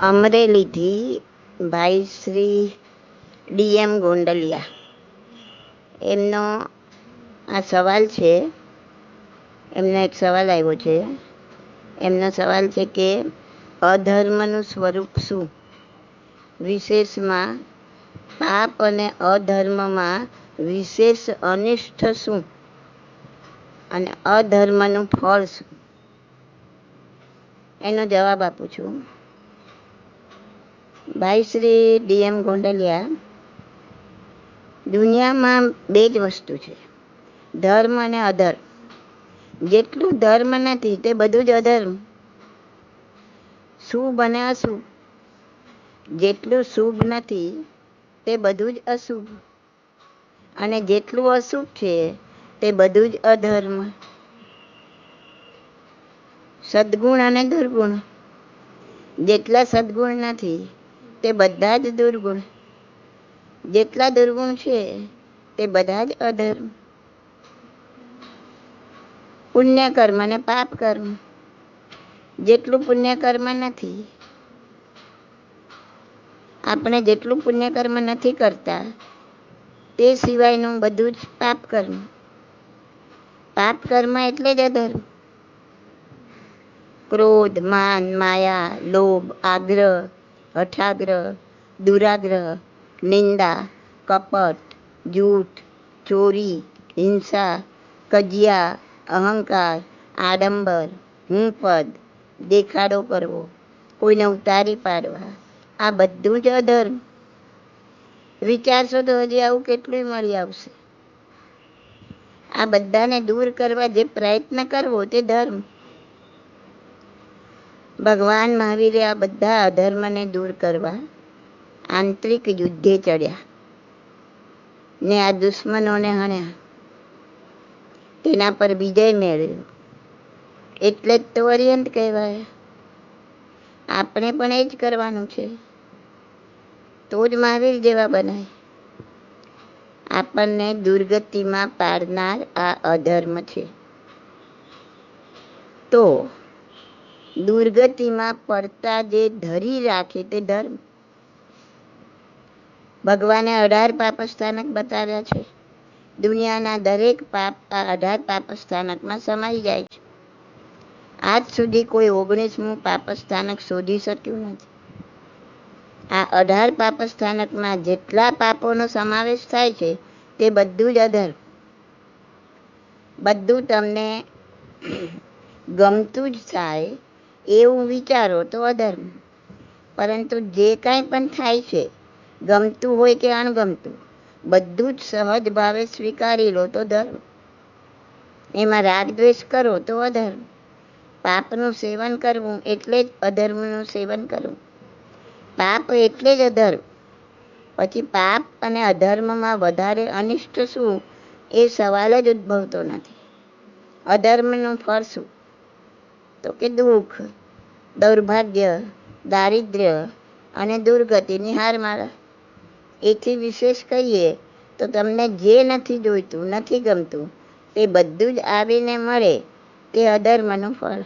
અમરેલીથી ભાઈ શ્રી ડીએમ ગોંડલિયા. એમનો આ સવાલ છે, એમને એક સવાલ આવ્યો છે. એમનો સવાલ છે કે, અધર્મનું સ્વરૂપ શું? વિશેષમાં પાપ અને અધર્મમાં વિશેષ અનિષ્ટ શું? અને અધર્મનું ફળ શું? એનો જવાબ આપું છું. ભાઈ શ્રી ડીએમ ગોંડલિયા, દુનિયામાં બે જ વસ્તુ છે, ધર્મ અને અધર્મ. જેટલું ધર્મ નથી તે બધું જ અધર્મ. શુભ અને અશુભ. જેટલું શુભ નથી તે બધું જ અશુભ. અને જેટલું અશુભ છે તે બધું જ અધર્મ. સદગુણ અને દુર્ગુણ. જેટલા સદગુણ નથી તે બધા જ દુર્ગુણ. જેટલા દુર્ગુણ છે, તે બધા જ અધર્મ. પુણ્ય કર્મ અને પાપ કર્મ જેટલું પુણ્ય કર્મ નથી, આપણે જેટલું પુણ્ય કર્મ નથી કરતા, તે સિવાયનું બધું જ પાપ કર્મ પાપ કર્મ એટલે જ અધર્મ. ક્રોધ, માન, માયા, લોભ, આગ્રહ હઠાગ્રહ દુરાગ્રહ નિંદા, કપટ, જૂઠ, ચોરી, હિંસા, કજિયા, અહંકાર, આડંબર હું પદ દેખાડો કરવો, કોઈને ઉતારી પાડવા. આ બધું જ અધર્મ. વિચારશો તો હજી આવું કેટલું મળી આવશે. આ બધાને દૂર કરવા જે પ્રયત્ન કરવો તે ધર્મ. ભગવાન મહાવીરે આ બધા અધર્મને દૂર કરવા આંતરિક યુદ્ધે ચડ્યા ને આ દુશ્મનોને હણ્યા. તેના પર વિજય મેળવ્યો. એટલે જ તો અરિયંત કહેવાય. આપણે પણ એ જ કરવાનું છે. તો જ મહાવીર જેવા બનાય. આપણને દુર્ગતિમાં પાડનાર આ અધર્મ છે. તો દુર્ગતિમાં પડતા જે ધરી રાખે તે ધર્મ. ભગવાને અઢાર પાપ સ્થાનક બતાવ્યા છે. દુનિયાના દરેક પાપ આ અઢાર પાપ સ્થાનકમાં સમાઈ જાય છે. આજ સુધી કોઈ ઓગણીસમું પાપ સ્થાનક શોધી શક્યું નથી. આ અઢાર પાપ સ્થાનકમાં જેટલા પાપોનો સમાવેશ થાય છે તે બધું જ અધર બધું તમને ગમતું જ થાય એવું વિચારો તો અધર્મ. પરંતુ જે કાંઈ પણ થાય છે, ગમતું હોય કે અણગમતું, બધું જ સહજ ભાવે સ્વીકારી લો તો ધર્મ. એમાં રાગદ્વેષ કરો તો અધર્મ. પાપનું સેવન કરવું એટલે જ અધર્મનું સેવન કરવું. પાપ એટલે જ અધર્મ. પછી પાપ અને અધર્મમાં વધારે અનિષ્ટ શું, એ સવાલ જ ઉદ્ભવતો નથી. અધર્મનું ફળ શું? તો કે દુઃખ, દૌર્ભાગ્ય, દારિદ્ર્ય અને દુર્ગતિની હારમાળા એથી વિશેષ કહીએ તો તમને જે નથી જોઈતું, નથી ગમતું, તે બધું જ આવીને મળે, તે અધર્મનું ફળ.